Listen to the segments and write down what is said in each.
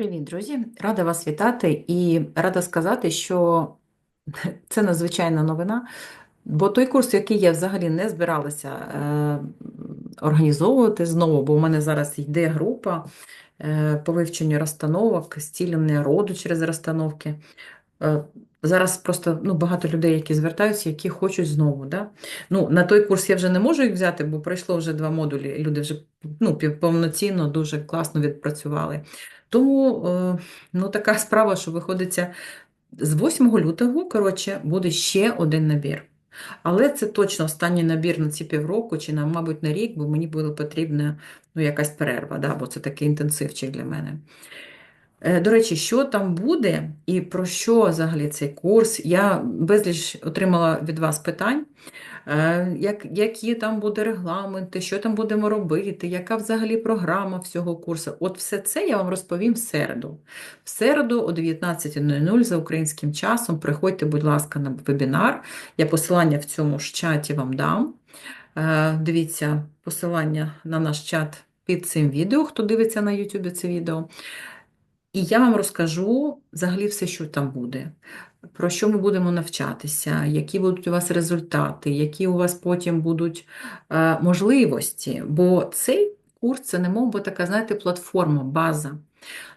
Привіт, друзі! Рада вас вітати і рада сказати, що це надзвичайна новина, бо той курс, який я взагалі не збиралася е, організовувати знову, бо в мене зараз йде група е, по вивченню розстановок, зцілення роду через розстановки. Зараз просто ну, багато людей, які звертаються, які хочуть знову. Да? Ну, На той курс я вже не можу їх взяти, бо пройшло вже два модулі, і люди вже ну, повноцінно, дуже класно відпрацювали. Тому е, ну, така справа, що виходиться з 8 лютого, коротше, буде ще один набір. Але це точно останній набір на ці півроку, чи на, мабуть, на рік, бо мені буде потрібна ну, якась перерва, да? бо це такий інтенсивчик для мене. Е, До речі, що там буде і про що взагалі цей курс? Я безліч отримала від вас питань, Е, як, які там буде регламенти, що там будемо робити, яка взагалі програма всього курсу. От все це я вам розповім в середу. В середу о 19.00 за українським часом приходьте, будь ласка, на вебінар. Я посилання в цьому ж чаті вам дам. Е, Дивіться посилання на наш чат під цим відео, хто дивиться на YouTube це відео. І я вам розкажу взагалі все, що там буде, про що ми будемо навчатися, які будуть у вас результати, які у вас потім будуть е, можливості. Бо цей курс це немов би така, знаєте, платформа, база,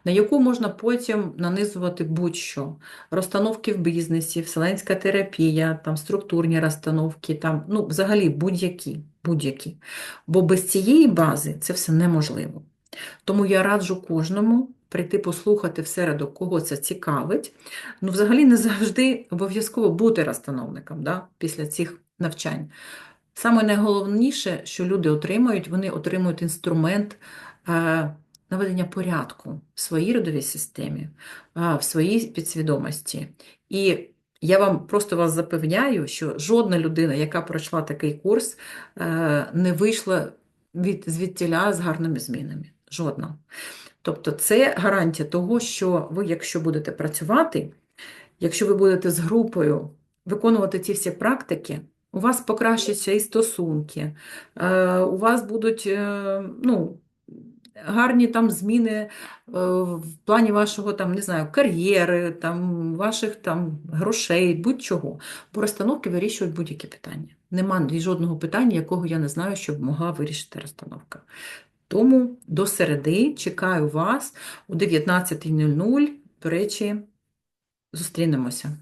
на яку можна потім нанизувати будь-що. Розстановки в бізнесі, вселенська терапія, там структурні розстановки, там, ну, взагалі будь-які, будь-які. Бо без цієї бази це все неможливо. Тому я раджу кожному прийти послухати в середу, кого це цікавить. Ну, взагалі, не завжди обов'язково бути розстановником да, після цих навчань. Саме найголовніше, що люди отримають, вони отримують інструмент е, наведення порядку в своїй родовій системі, е, в своїй підсвідомості. І я вам просто вас запевняю, що жодна людина, яка пройшла такий курс, е, не вийшла від, звідтіля з гарними змінами. Жодна. Тобто це гарантія того, що ви, якщо будете працювати, якщо ви будете з групою виконувати ці всі практики, у вас покращаться і стосунки, е, у вас будуть е, ну, гарні там зміни е, в плані вашого там, не знаю, кар'єри, там, ваших там, грошей, будь-чого. Бо розстановки вирішують будь-які питання. Нема жодного питання, якого я не знаю, щоб могла вирішити розстановка. Тому до середи чекаю вас о 19.00. До речі, зустрінемося.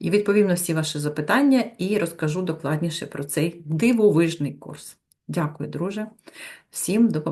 І відповім на всі ваші запитання і розкажу докладніше про цей дивовижний курс. Дякую, друже. Всім до побачення.